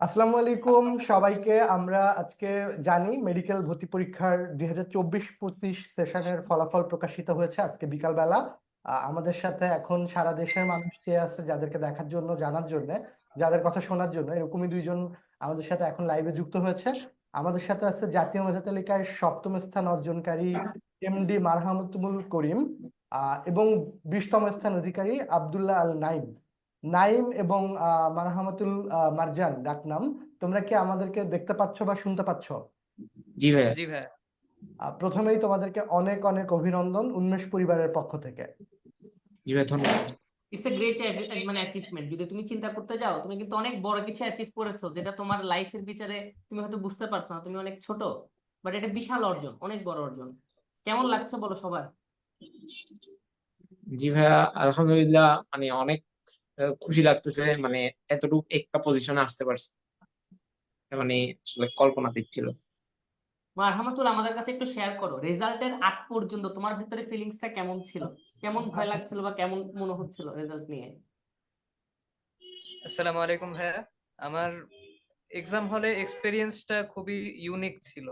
আসসালামু আলাইকুম সবাইকে। আমরা আজকে জানি মেডিকেল ভর্তি পরীক্ষার দুই হাজার চব্বিশ পঁচিশ সেশনের ফলাফল প্রকাশিত হয়েছে আজকে বিকালবেলা। আমাদের সাথে এখন সারা দেশের মানুষ চেয়ে আছে যাদেরকে দেখার জন্য, জানার জন্য, যাদের কথা শোনার জন্য। এরকমই দুইজন আমাদের সাথে এখন লাইভে যুক্ত হয়েছে। আমাদের সাথে আছে জাতীয় মেধা তালিকায় সপ্তম স্থান অর্জনকারী এমডি মারহামতুল করিম এবং বিশতম স্থান অধিকারী আবদুল্লাহ আল নাইম নাইম এবং মারহামাতুল মারজান ডাকনাম তোমরা কি আমাদেরকে দেখতে পাচ্ছ বা শুনতে পাচ্ছ? জি ভাইয়া। জি আহ, প্রথমেই তোমাদেরকে অনেক অনেক অভিনন্দন উন্মেষ পরিবারের পক্ষ থেকে। জি ভাইয়া ধন্যবাদ। ইটস এ গ্রেট মানে অ্যাচিভমেন্ট যদি তুমি চিন্তা করতে যাও তুমি কিন্তু অনেক বড় কিছু অ্যাচিভ করেছ যেটা তোমার লাইফের বিচারে তুমি হয়তো বুঝতে পারছ না। তুমি অনেক ছোট বাট এটা বিশাল অর্জন অনেক বড় অর্জন। কেমন লাগছে বলো সবার? জি ভাইয়া আলহামদুলিল্লাহ মানে অনেক খুশি লাগতেছে মানে এতটুকু একটা পজিশনে আসতে পারছি। মানে আসলে কল্পনাতীত ছিল মারহামাতুল আমাদের কাছে একটু শেয়ার করো। রেজাল্টের আগ পর্যন্ত তোমার ভিতরে ফিলিংসটা কেমন ছিল? কেমন ভয় লাগছিল বা কেমন মনে হচ্ছিল রেজাল্ট নিয়ে? আসসালামু আলাইকুম ভাইয়া। আমার এক্সাম হলে এক্সপিরিয়েন্সটা খুবই ইউনিক ছিল।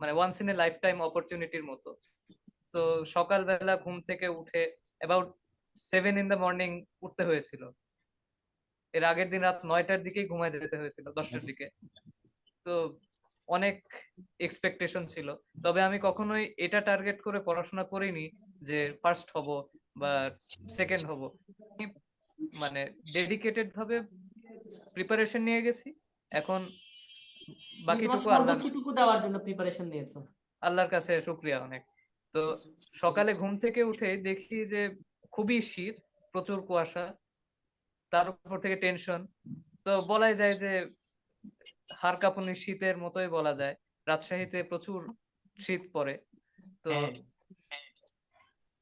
মানে once in a life time অপরচুনিটির মতো। তো সকালবেলা ঘুম থেকে উঠে about seven in the morning উঠতে হয়েছিল। এর আগের দিন রাত নয়টার দিকেই ঘুমায় যেতে হয়েছিল দশটার দিকে। তো অনেক এক্সপেকটেশন ছিল। তবে আমি কখনোই এটা টার্গেট করে পড়াশোনা করিনি যে ফার্স্ট হব বা সেকেন্ড হব। মানে ডেডিকেটেড ভাবে প্রিপারেশন নিয়ে গেছি। এখন বাকিটুকু আল্লাহ দেওয়ার জন্য প্রিপারেশন নিয়েছো। আল্লাহর কাছে শুক্রিয়া অনেক। তো সকালে ঘুম থেকে উঠে দেখি যে খুবই শীত প্রচুর কুয়াশা। তার উপর থেকে টেনশন তো বলাই যায় যে হাড় কাঁপুনি শীতের মতোই বলা যায়। রাজশাহীতে প্রচুর শীত পড়ে। তো হ্যাঁ।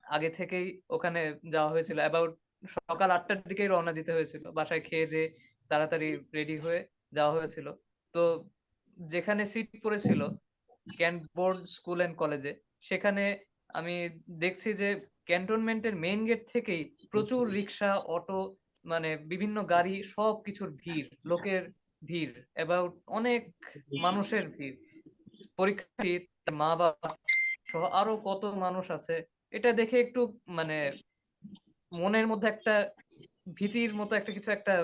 আগে থেকেই ওখানে যাওয়া হয়েছিল। অ্যাবাউট সকাল আটটার দিকেই রওনা দিতে হয়েছিল। বাসায় খেয়ে দিয়ে তাড়াতাড়ি রেডি হয়ে যাওয়া হয়েছিল। তো যেখানে সিট পড়েছিল ক্যান্ট বোর্ড স্কুল এন্ড কলেজে সেখানে আমি দেখছি যে ক্যান্টনমেন্টের মেইন গেট থেকেই প্রচুর রিক্সা অটো মানে বিভিন্ন গাড়ি সব কিছুর ভিড় লোকের ভিড় অ্যাবাউট অনেক মানুষের ভিড়। পরীক্ষার্থী মা বাবা সহ আরও কত মানুষ আছে। এটা দেখে একটু মানে মনের মধ্যে একটা ভীতির মতো একটা কিছু একটা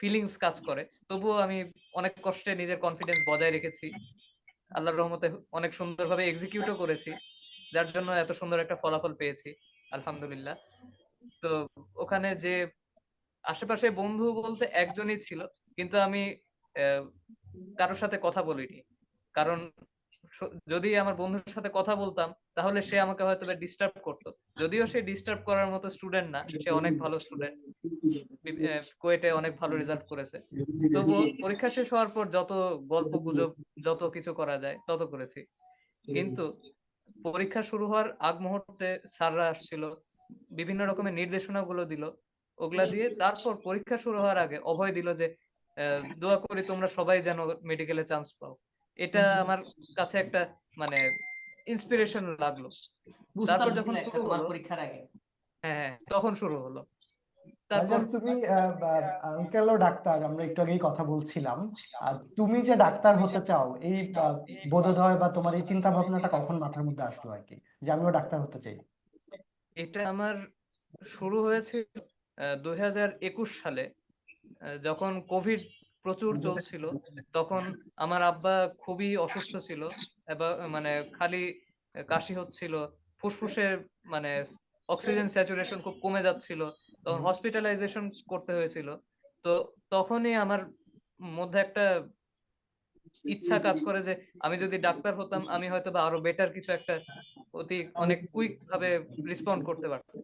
ফিলিংস কাজ করে। তবুও আমি অনেক কষ্টে নিজের কনফিডেন্স বজায় রেখেছি। আল্লাহর রহমতে অনেক সুন্দরভাবে এক্সিকিউটও করেছি। যার জন্য এত সুন্দর একটা ফলাফল পেয়েছি আলহামদুলিল্লাহ। তো ওখানে যে আশেপাশে বন্ধু বলতে একজনই ছিল, কিন্তু আমি কারোর সাথে কথা বলিনি। কারণ যদি আমার বন্ধুর সাথে কথা বলতাম, তাহলে সে আমাকে হয়তো ডিস্টার্ব করতো। যদিও সে ডিস্টার্ব করার মতো স্টুডেন্ট না, সে অনেক ভালো স্টুডেন্ট কোয়েটে অনেক ভালো রেজাল্ট করেছে। তবু পরীক্ষা শেষ হওয়ার পর যত গল্প গুজব, যত কিছু করা যায়, তত করেছি। কিন্তু পরীক্ষা শুরু হওয়ার আগ মুহূর্তে স্যাররা আসছিল, বিভিন্ন রকমের নির্দেশনা গুলো দিল। ওগুলা দিয়ে তারপর পরীক্ষা শুরু হওয়ার আগে অভয় দিল যে আহ, দোয়া করি তোমরা সবাই যেন মেডিকেলে চান্স পাও। এটা আমার কাছে একটা মানে ইন্সপিরেশন লাগল। তারপর যখন শুরু হলো- পরীক্ষার আগে। হ্যাঁ হ্যাঁ, তখন শুরু হলো। তারপর তুমি আঙ্কেলও ডাক্তার আমরা একটু আগেই কথা বলছিলাম। আর তুমি যে ডাক্তার হতে চাও এই বোধোদয় বা তোমার এই চিন্তা ভাবনাটা কখন মাথার মধ্যে আসলো আর কি? যে আমিও ডাক্তার হতে চাই। এটা আমার শুরু হয়েছে দুই হাজার একুশ সালে যখন কোভিড প্রচুর চলছিল তখন আমার আব্বা খুবই অসুস্থ ছিল এবং মানে খালি কাশি হচ্ছিল ফুসফুসের মানে অক্সিজেন স্যাচুরেশন খুব কমে যাচ্ছিল তখন হসপিটালাইজেশন করতে হয়েছিল। তো তখনই আমার মধ্যে একটা ইচ্ছা কাজ করে যে আমি যদি ডাক্তার হতাম আমি হয়তো বা আরও বেটার কিছু একটা অতি অনেক কুইক ভাবে রেসপন্ড করতে পারতাম।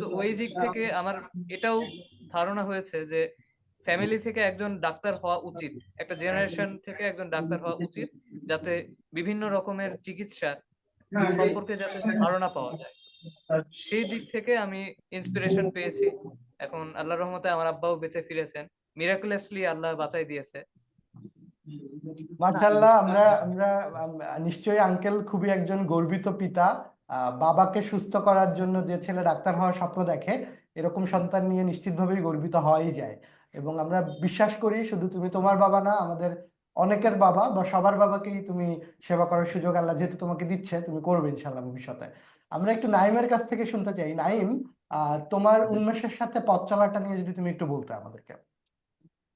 তো ওই দিক থেকে আমার এটাও ধারণা হয়েছে যে ফ্যামিলি থেকে একজন ডাক্তার হওয়া উচিত, একটা জেনারেশন থেকে একজন ডাক্তার হওয়া উচিত যাতে বিভিন্ন রকমের চিকিৎসা সম্পর্কে যাতে ধারণা পাওয়া যায়। সেই দিক থেকে আমি ইন্সপিরেশন পেয়েছি। এখন আল্লাহর রহমতে আমার আব্বাও বেঁচে ফিরেছেন। মিরাকুলাসলি আল্লাহ বাঁচাই দিয়েছে। আমরা আমরা নিশ্চয়ই আঙ্কেল খুবই একজন গর্বিত পিতা। বাবাকে সুস্থ করার জন্য যে ছেলে ডাক্তার হওয়ার স্বপ্ন দেখে এরকম সন্তান নিয়ে নিশ্চিতভাবেই গর্বিত হওয়াই যায়। এবং আমরা বিশ্বাস করি শুধু তুমি তোমার বাবা না আমাদের অনেকের বাবা বা সবার বাবাকেই তুমি সেবা করার সুযোগ আল্লাহ যেহেতু তোমাকে দিচ্ছে তুমি করবে ইনশাল্লাহ ভবিষ্যতে। আমরা একটু নাইমের কাছ থেকে শুনতে চাই। নাইম আহ তোমার উন্মেষের সাথে পথ চলাটা নিয়ে যদি তুমি একটু বলতে আমাদেরকে।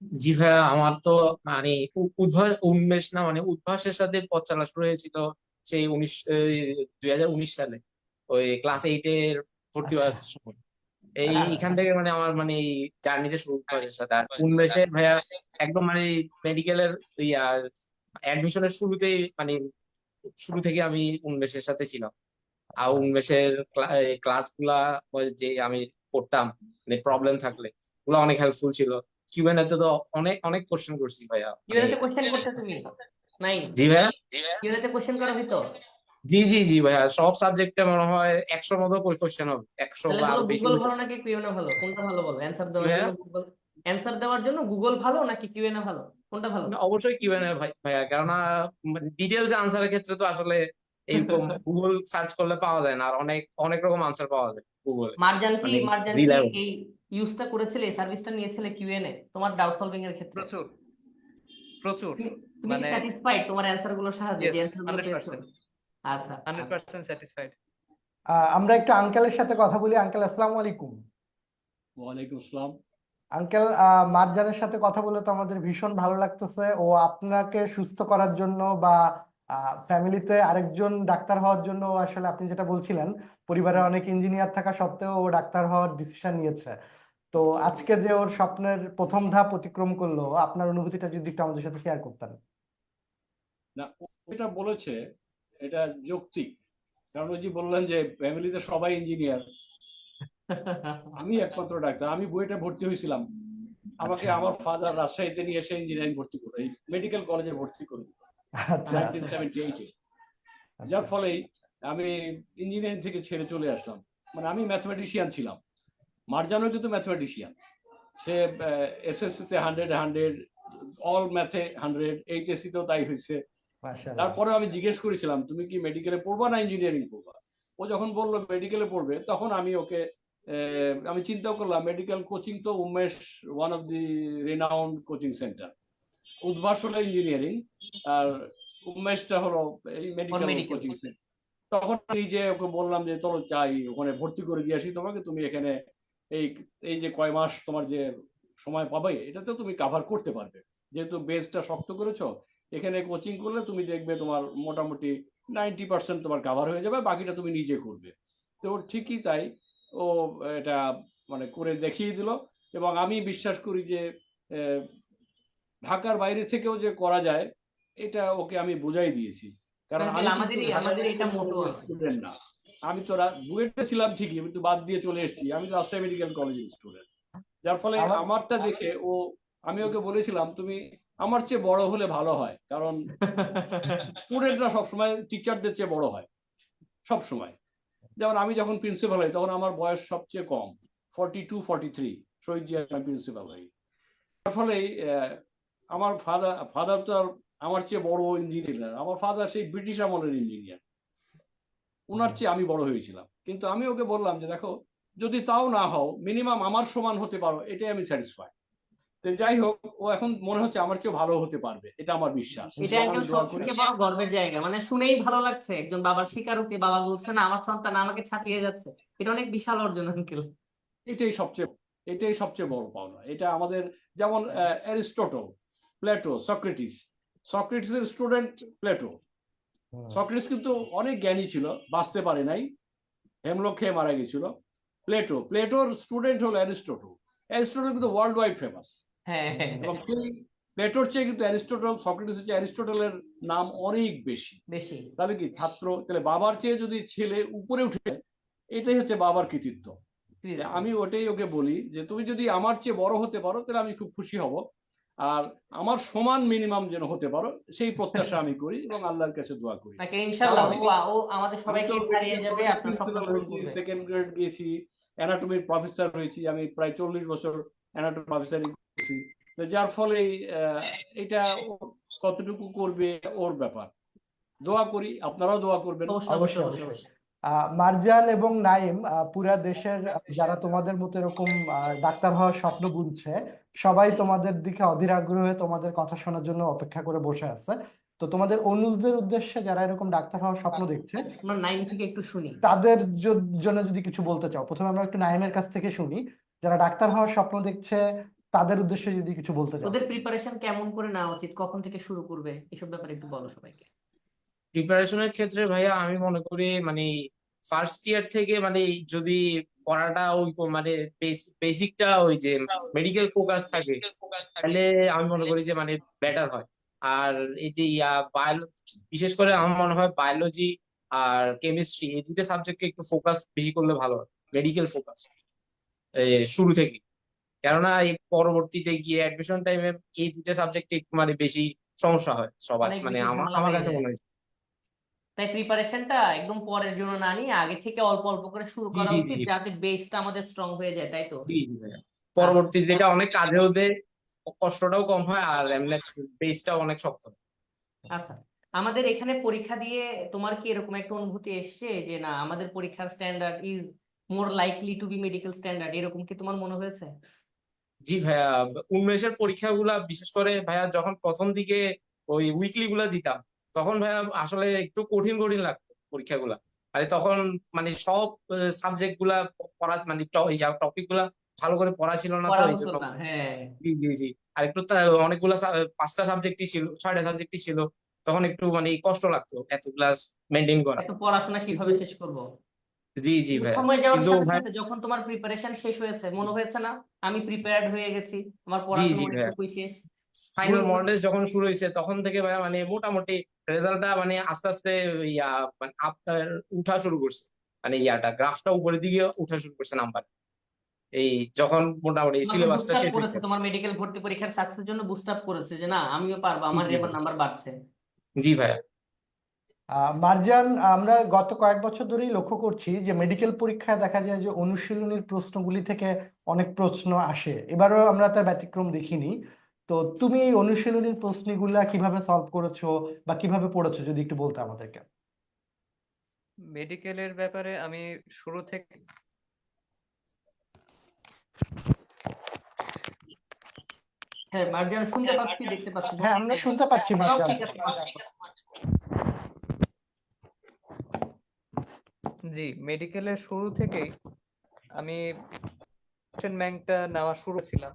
জি ভাইয়া আমার তো মানে উদ্ভাস উন্মেষ না মানে উদ্ভাসের সাথে পথ চলা শুরু হয়েছিল সেই উনিশ দুই হাজার উনিশ সালে ওই ক্লাস এইট এর ভর্তি হওয়ার সময়। এই হ্যাঁ। এখান থেকে মানে আমার মানে এই জার্নিটা শুরু উদ্ভাসের সাথে। আর উন্মেষে ভাইয়া একদম মানে মেডিকেলের ইয়া অ্যাডমিশনের শুরুতেই মানে শুরু থেকে আমি উন্মেষের সাথে ছিলাম। আর উন্মেষের ক্লাসগুলা যে আমি পড়তাম মানে প্রবলেম থাকলে ওগুলো অনেক হেল্পফুল ছিল। কিউএনএ তে তো অনেক অনেক কোশ্চেন করছি ভাইয়া। কিউএনএ তে কোশ্চেন করতে তুমি? নাই জি ভাইয়া। কিউএনএ তে কোশ্চেন করা হইতো? জি জি জি ভাইয়া। সব সাবজেক্টে মনে হয় একশোর মতো কোশ্চেন হবে। একশো তাহলে বা আরও বেশি গুগল ভালো নাকি কিউএনএ ভালো? কোনটা ভালো বলো? অ্যান্সার দেওয়ার? জন্য গুগল অ্যান্সার দেওয়ার জন্য গুগল ভালো নাকি কিউএনএ ভালো? কোনটা ভালো? অবশ্যই কিউএনএ ভাই ভাইয়া। কেননা ডিটেলস আনসারের ক্ষেত্রে তো আসলে এইরকম গুগল সার্চ করলে পাওয়া যায় না। আর অনেক অনেক রকম আনসার পাওয়া যায় গুগলে মার্জান কি? মার্জান কি এই ইউজটা করেছিলে এই সার্ভিসটা নিয়েছিলে কিউএনএ তোমার ডাউট সলভিং এর ক্ষেত্রে? প্রচুর প্রচুর তুমি কি মানে- স্যাটিসফাইড তোমার অ্যান্সারগুলোর সাহায্যে Yes, যে অ্যান্সারগুলো 100% পেয়েছ? আচ্ছা স্যাটিসফাইড আমরা একটু আঙ্কেলের সাথে কথা বলি। আঙ্কেল আসসালামু আলাইকুম। ওয়ালাইকুম আসসালাম। আঙ্কেল আহ, মার্জানের সাথে কথা বলে তো আমাদের ভীষণ ভালো লাগতেছে। ও আপনাকে সুস্থ করার জন্য বা ফ্যামিলিতে আরেকজন ডাক্তার হওয়ার জন্য আসলে আপনি যেটা বলছিলেন পরিবারে অনেক ইঞ্জিনিয়ার থাকা সত্ত্বেও ও ডাক্তার হওয়ার ডিসিশন নিয়েছে। তো আজকে যে ওর স্বপ্নের প্রথম ধাপ অতিক্রম করল আপনার অনুভূতিটা যদি একটু আমাদের সাথে শেয়ার করতেন। না এটা বলেছে এটা যৌক্তিক। কারণ ওই যে বললেন যে ফ্যামিলিতে সবাই ইঞ্জিনিয়ার আমি একমাত্র ডাক্তার আমি বুয়েটে ভর্তি হয়েছিলাম। আমাকে আচ্ছা। আমার ফাদার রাজশাহীতে নিয়ে এসে ইঞ্জিনিয়ারিং ভর্তি করে মেডিকেল কলেজে ভর্তি করে এইটে যার ফলেই আমি ইঞ্জিনিয়ারিং থেকে ছেড়ে চলে আসলাম। মানে আমি ম্যাথমেটিশিয়ান ছিলাম। মার্জানও কিন্তু ম্যাথমেটিশিয়ান সে এসএসসি তে হান্ড্রেড হান্ড্রেড অল ম্যাথে হান্ড্রেড এইচএসসি তেও তাই হয়েছে। তারপরে আমি জিজ্ঞেস করেছিলাম তুমি কি মেডিকেলে পড়বা না ইঞ্জিনিয়ারিং পড়বা? ও যখন বলল মেডিকেলে পড়বে। তখন আমি ওকে আমি চিন্তা করলাম মেডিকেল কোচিং তো Umesh one of the renowned coaching center Udvash হলো ইঞ্জিনিয়ারিং আর উমেশটা হলো এই মেডিকেল কোচিং তখন নিজে ওকে বললাম যে চলো চাই ওখানে ভর্তি করে দিয়ে আসি তোমাকে তুমি এখানে এই এই যে কয় মাস তোমার যে সময় পাবে এটাতে তুমি কাভার করতে পারবে। যেহেতু বেসটা শক্ত করেছ এখানে কোচিং করলে তুমি দেখবে তোমার মোটামুটি নাইনটি পার্সেন্ট তোমার কাভার হয়ে যাবে বাকিটা তুমি নিজে করবে। তো ঠিকই তাই ও এটা মানে করে দেখিয়ে দিল। এবং আমি বিশ্বাস করি যে ঢাকার বাইরে থেকেও যে করা যায় এটা ওকে আমি বুঝাই দিয়েছি। কারণ স্টুডেন্ট না। আমি তো বুয়েটে ছিলাম ঠিকই আমি তো বাদ দিয়ে চলে এসেছি। আমি তো রাজশাহী মেডিকেল কলেজের স্টুডেন্ট যার ফলে আমারটা দেখে ও আমি ওকে বলেছিলাম তুমি আমার চেয়ে বড় হলে ভালো হয়। কারণ স্টুডেন্টরা সবসময় টিচারদের চেয়ে বড় হয়। সব সময় যেমন আমি যখন প্রিন্সিপাল হই তখন আমার বয়স সবচেয়ে কম। Forty two forty three Shaheed Zia principal হই। তার ফলে আহ, আমার ফাদার ফাদার তো আর আমার চেয়ে বড় ইঞ্জিনিয়ার আমার ফাদার সেই ব্রিটিশ আমলের ইঞ্জিনিয়ার ওনার চেয়ে আমি বড় হয়েছিলাম। কিন্তু আমি ওকে বললাম যে দেখো যদি তাও না হও মিনিমাম আমার সমান হতে পারো এটাই আমি স্যাটিসফাই তো যাই হোক ও এখন মনে হচ্ছে আমার চেয়ে ভালো হতে পারবে এটা আমার বিশ্বাস। এটা একদম সবথেকে বড় গর্বের জায়গা। মানে শুনেই ভালো লাগছে একজন বাবার স্বীকারোক্তি বাবা বলছে না আমার সন্তান আমাকে ছাপিয়ে যাচ্ছে। এটা অনেক বিশাল অর্জন আঙ্কেল এটাই সবচেয়ে এটাই সবচেয়ে বড় পাওনা। এটা আমাদের যেমন অ্যারিস্টটল প্লেটো সক্রেটিস সক্রেটিসের স্টুডেন্ট প্লেটো সক্রেটিস কিন্তু অনেক জ্ঞানী ছিল বাঁচতে পারে নাই। হেমলোক খেয়ে মারা গেছিল। প্লেটো প্লেটোর স্টুডেন্ট হলো অ্যারিস্টটল অ্যারিস্টটল কিন্তু ওয়ার্ল্ড ওয়াইড ফেমাস হ্যাঁ। হ্যাঁ এবং সেই প্লেটোর চেয়ে কিন্তু অ্যারিস্টটল সক্রেটিসের চেয়ে অ্যারিস্টটলের নাম অনেক বেশি। বেশি। তাহলে কি ছাত্র? তাহলে বাবার চেয়ে যদি ছেলে উপরে উঠে এটাই হচ্ছে বাবার কৃতিত্ব। আমি ওটাই ওকে বলি যে তুমি যদি আমার চেয়ে বড় হতে পারো তাহলে আমি খুব খুশি হব। আর আমার সমান মিনিমাম যেন হতে পারো সেই প্রত্যাশা আমি করি এবং আল্লাহর কাছে দোয়া করি। তাকে ইনশাআল্লাহ ও ও আমাদের সবাইকে ছাড়িয়ে যাবে সেকেন্ড গ্রেড গেছি অ্যানাটমির প্রফেসর হয়েছি আমি প্রায় চল্লিশ বছর অ্যানাটমি প্রফেসর গেছি। তো যার ফলে আহ, এটা কতটুকু করবে ওর ব্যাপার। দোয়া করি আপনারাও দোয়া করবেন। অবশ্যই অবশ্যই, মার্জান এবং নাইম আহ, পুরা দেশের যারা তোমাদের মতো এরকম আহ, ডাক্তার হওয়ার স্বপ্ন বুনছে সবাই তোমাদের দিকে অধীর আগ্রহে তোমাদের কথা শোনার জন্য অপেক্ষা করে বসে আছে। তো তোমাদের অনুজদের উদ্দেশ্যে যারা এরকম ডাক্তার হওয়ার স্বপ্ন দেখছে আমরা থেকে একটু শুনি। তাদের জন্য যদি কিছু বলতে চাও প্রথমে আমরা একটু নাইমের কাছ থেকে শুনি। যারা ডাক্তার হওয়ার স্বপ্ন দেখছে তাদের উদ্দেশ্যে যদি কিছু বলতে চাও। ওদের প্রিপারেশন কেমন করে নেওয়া উচিত? কখন থেকে শুরু করবে? এসব ব্যাপারে একটু বলো সবাইকে। প্রিপারেশনের ক্ষেত্রে ভাইয়া আমি মনে করি মানে ফার্স্ট ইয়ার থেকে মানে যদি পড়াটা ওই মানে বেসিকটা ওই যে মেডিকেল ফোকাস থাকে তাহলে আমি মনে করি যে মানে বেটার হয়। আর বায়োলজি বিশেষ করে আমার মনে হয় বায়োলজি আর কেমিস্ট্রি এই দুটো সাবজেক্টকে একটু ফোকাস বেশি করলে ভালো হয় মেডিকেল ফোকাস শুরু থেকে। কেননা এই পরবর্তীতে গিয়ে অ্যাডমিশন টাইমে এই দুটো সাবজেক্টে একটু মানে বেশি সমস্যা হয় সবার মানে আমার আমার কাছে মনে হয়। তাই প্রিপারেশনটা একদম পরের জন্য না নিয়ে আগে থেকে অল্প অল্প করে শুরু করা জি, উচিত জি। যাতে বেসটা আমাদের স্ট্রং হয়ে যায় তাই তো জি জি ভাইয়া। পরবর্তীতে এটা অনেক কাজেও দেয় কষ্টটাও কম হয় আর এমনি বেসটাও অনেক শক্ত। আচ্ছা আমাদের এখানে পরীক্ষা দিয়ে তোমার কি এরকম একটা অনুভূতি এসছে যে না আমাদের পরীক্ষার standard is more likely to be medical standard এরকম কি তোমার মনে হয়েছে জি ভাইয়া উন্মেষের পরীক্ষাগুলা বিশেষ করে ভাইয়া যখন প্রথম দিকে ওই উইকলি গুলা দিতাম তখন ভাইয়া আসলে একটু কঠিন কঠিন লাগতো পরীক্ষাগুলা। মানে তখন মানে সব সাবজেক্টগুলা পড়া মানে টপিকগুলা ভালো করে পড়া ছিল না তো এই জন্য হ্যাঁ। জি জি জি। আর একটু অনেকগুলা পাঁচটা সাবজেক্টই ছিল ছয়টা সাবজেক্টই ছিল তখন একটু মানে কষ্ট লাগতো এত ক্লাস মেনটেন করা। এত পড়াশোনা কীভাবে শেষ করব? জি জি কিন্তু সময় যাওয়ার সাথে ভাই সাথে যখন তোমার প্রিপারেশন শেষ হয়েছে মনে হয়েছে না আমি প্রিপেয়ার্ড হয়ে গেছি আমার পড়াশোনা শেষ। ফাইনাল মডেল যখন শুরু হয়েছে তখন থেকে ভাইয়া মানে মোটামুটি রেজাল্টটা মানে আস্তে আস্তে ইয়া মানে আপ উঠা শুরু করছে। মানে ইয়াটা গ্রাফটা উপরের দিকে উঠা শুরু করছে নাম্বার এই যখন মোটামুটি সিলেবাসটা শেষ হয়েছে তোমার মেডিকেল ভর্তি পরীক্ষার সাকসেসের জন্য বুস্ট আপ করেছে যে না আমিও পারব আমার এবার নাম্বার বাড়ছে। জি ভাইয়া। আহ, মার্জান আমরা গত কয়েক বছর ধরেই লক্ষ্য করছি যে মেডিকেল পরীক্ষায় দেখা যায় যে অনুশীলনীর প্রশ্নগুলি থেকে অনেক প্রশ্ন আসে। এবারও আমরা তার ব্যতিক্রম দেখিনি। তো তুমি এই অনুশীলনীর প্রশ্নগুলা কীভাবে সলভ করেছ বা কীভাবে পড়েছো যদি একটু বলতে আমাদেরকে? মেডিকেলের ব্যাপারে আমি শুরু থেকে হ্যাঁ মার্জান শুনতে পাচ্ছি দেখতে পাচ্ছি। হ্যাঁ আমরা শুনতে পাচ্ছি সব ঠিক আছে জি মেডিকেলের শুরু থেকেই আমি ব্যাংকটা নেওয়া শুরু ছিলাম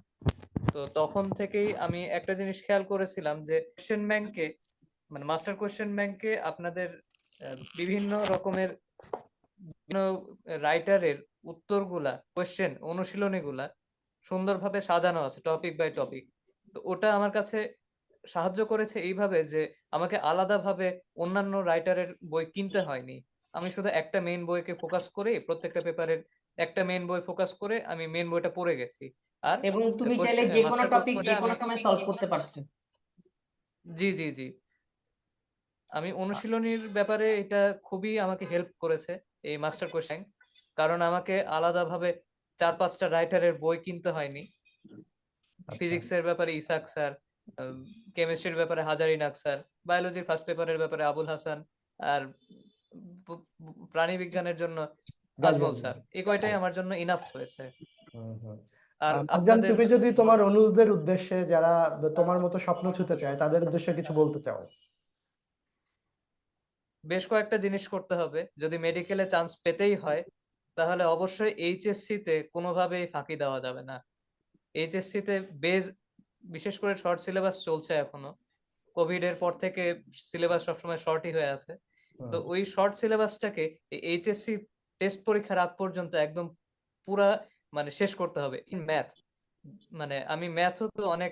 তো তখন থেকেই আমি একটা জিনিস খেয়াল করেছিলাম যে কোয়েশ্চেন ব্যাংকে মানে মাস্টার কোয়েশ্চেন ব্যাংকে আপনাদের বিভিন্ন রকমের রাইটারের উত্তরগুলা কোয়েশ্চেন অনুশীলনীগুলা সুন্দরভাবে সাজানো আছে টপিক বাই টপিক তো ওটা আমার কাছে সাহায্য করেছে এইভাবে যে আমাকে আলাদাভাবে অন্যান্য রাইটারের বই কিনতে হয়নি। আমি শুধু একটা মেইন বইকে ফোকাস করে প্রত্যেকটা পেপারের একটা মেইন বই ফোকাস করে আমি মেইন বইটা পড়ে গেছি। আর এবং তুমি চাইলে যে কোনো টপিক যে কোনো সময় সলভ করতে পারছ। জি জি জি। আমি অনুশীলনীর ব্যাপারে এটা খুবই আমাকে হেল্প করেছে এই মাস্টার কোশ্চেন কারণ আমাকে আলাদাভাবে চার পাঁচটা রাইটারের বই কিনতে হয়নি। ফিজিক্সের ব্যাপারে ইসাক স্যার কেমিস্ট্রির ব্যাপারে হাজারি নাগ স্যার বায়োলজির ফার্স্ট পেপারের ব্যাপারে আবুল হাসান আর প্রাণী বিজ্ঞানের জন্য নাজমুল স্যার। এই কয়টাই আমার জন্য ইনাফ হয়েছে। আর মার্জান তুমি যদি তোমার অনুজদের উদ্দেশ্যে যারা তোমার মতো স্বপ্ন ছুতে চায় তাদের উদ্দেশ্যে কিছু বলতে চাও। বেশ কয়েকটা জিনিস করতে হবে। যদি মেডিকেলে চান্স পেতেই হয় তাহলে অবশ্যই এইচএসসি তে কোনোভাবেই ফাঁকি দেওয়া যাবে না। এইচএসসি তে বেজ বিশেষ করে শর্ট সিলেবাস চলছে এখনও। কোভিড এর পর থেকে সিলেবাস সবসময় শর্টই হয়ে আছে। তো ওই শর্ট সিলেবাসটাকে এইচএসসি টেস্ট পরীক্ষার আগ পর্যন্ত একদম পুরা মানে শেষ করতে হবে ইন ম্যাথ মানে আমি ম্যাথও তো অনেক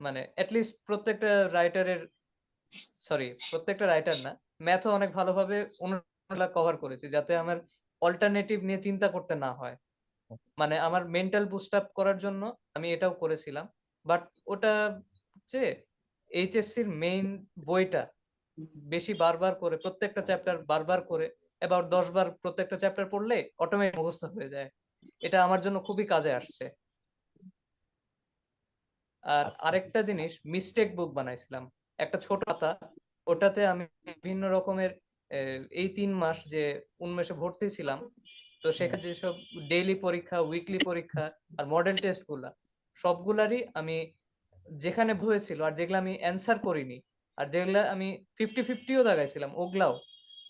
মানে অ্যাটলিস্ট প্রত্যেকটা রাইটারের সরি প্রত্যেকটা রাইটার না ম্যাথও অনেক ভালোভাবে অনুশীলন কভার করেছি যাতে আমার অল্টারনেটিভ নিয়ে চিন্তা করতে না হয়। মানে আমার মেন্টাল বুস্ট আপ করার জন্য আমি এটাও করেছিলাম। বাট ওটা যে এইচএসসির মেইন বইটা বেশি বারবার করে, প্রত্যেকটা চ্যাপ্টার বারবার করে এবার দশ বার প্রত্যেকটা চ্যাপ্টার পড়লে অটোমেটিক মুখস্থ হয়ে যায়। এটা আমার জন্য খুবই কাজে আসছে। আর আরেকটা জিনিস মিস্টেক বুক বানাইছিলাম। একটা ছোট খাতা ওটাতে আমি বিভিন্ন রকমের এই তিন মাস যে উন্মেষে ভর্তি ছিলাম তো সেখানে যেসব ডেইলি পরীক্ষা উইকলি পরীক্ষা আর মডেল টেস্টগুলা সবগুলারই আমি যেখানে হয়েছিল আর যেগুলো আমি অ্যান্সার করিনি আর যেগুলা আমি ফিফটি ফিফটিও দাগাইছিলাম ওগুলাও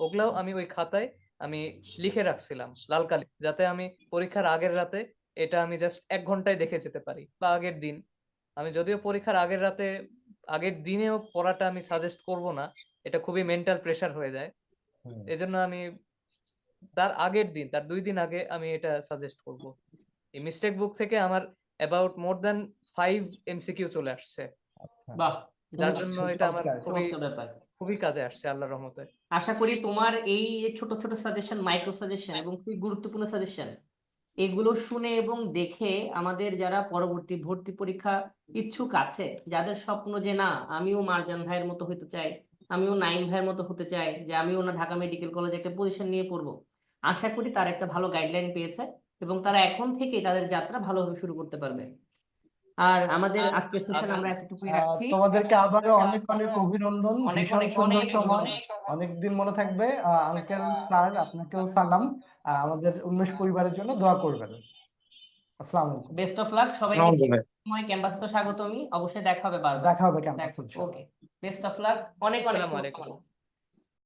ওগুলাও আমি ওই খাতায় আমি লিখে রাখছিলাম লাল কালি যাতে আমি পরীক্ষার আগের রাতে এটা আমি জাস্ট এক ঘন্টায় দেখে যেতে পারি বা আগের দিন। আমি যদিও পরীক্ষার আগের রাতে আগের দিনেও পড়াটা আমি সাজেস্ট করব না এটা খুবই মেন্টাল প্রেশার হয়ে যায়। এজন্য আমি তার আগের দিন তার দুই দিন আগে আমি এটা সাজেস্ট করব। এই মিস্টেক বুক থেকে আমার about more than five MCQ চলে আসছে। বাহ যার জন্য এটা আমার খুবই ব্যাপার। খুবই কাজে আসছে, আল্লাহর রহমতে। আশা করি তোমার এই ছোট ছোট সাজেশন মাইক্রো সাজেশন এবং খুবই গুরুত্বপূর্ণ সাজেশন এগুলো শুনে এবং দেখে আমাদের যারা পরবর্তী ভর্তি পরীক্ষা ইচ্ছুক আছে, যাদের স্বপ্ন যে না, আমিও মারজান ভাইয়ের মতো হতে চাই, আমিও নাইম ভাইয়ের মতো হতে চাই, যে আমিও না ঢাকা মেডিকেল কলেজে একটা পজিশন নিয়ে পড়ব, আশা করি তারা একটা ভালো গাইডলাইন পেয়েছে এবং তারা এখন থেকে তাদের যাত্রা ভালোভাবে শুরু করতে পারবে। আর আমাদের আজকের সেশন আমরা এতটুকুই রাখছি। তোমাদেরকে আবারও অনেক অনেক অভিনন্দন অনেক অনেক সুন্দর সময়। অনেক অনেকদিন মনে থাকবে। আঙ্কেল স্যার আপনাকেও সালাম। আহ, আমাদের উন্মেষ পরিবারের জন্য দোয়া করবেন। আসসালামু আলাইকুম। বেস্ট অফ লাক সবাইকে। সময় ক্যাম্পাসে তো স্বাগতমই। অবশ্যই দেখা হবে বারবার। দেখা হবে ক্যাম্পাসে ওকে বেস্ট অফ লাক অনেক অনেক আসসালামু আলাইকুম।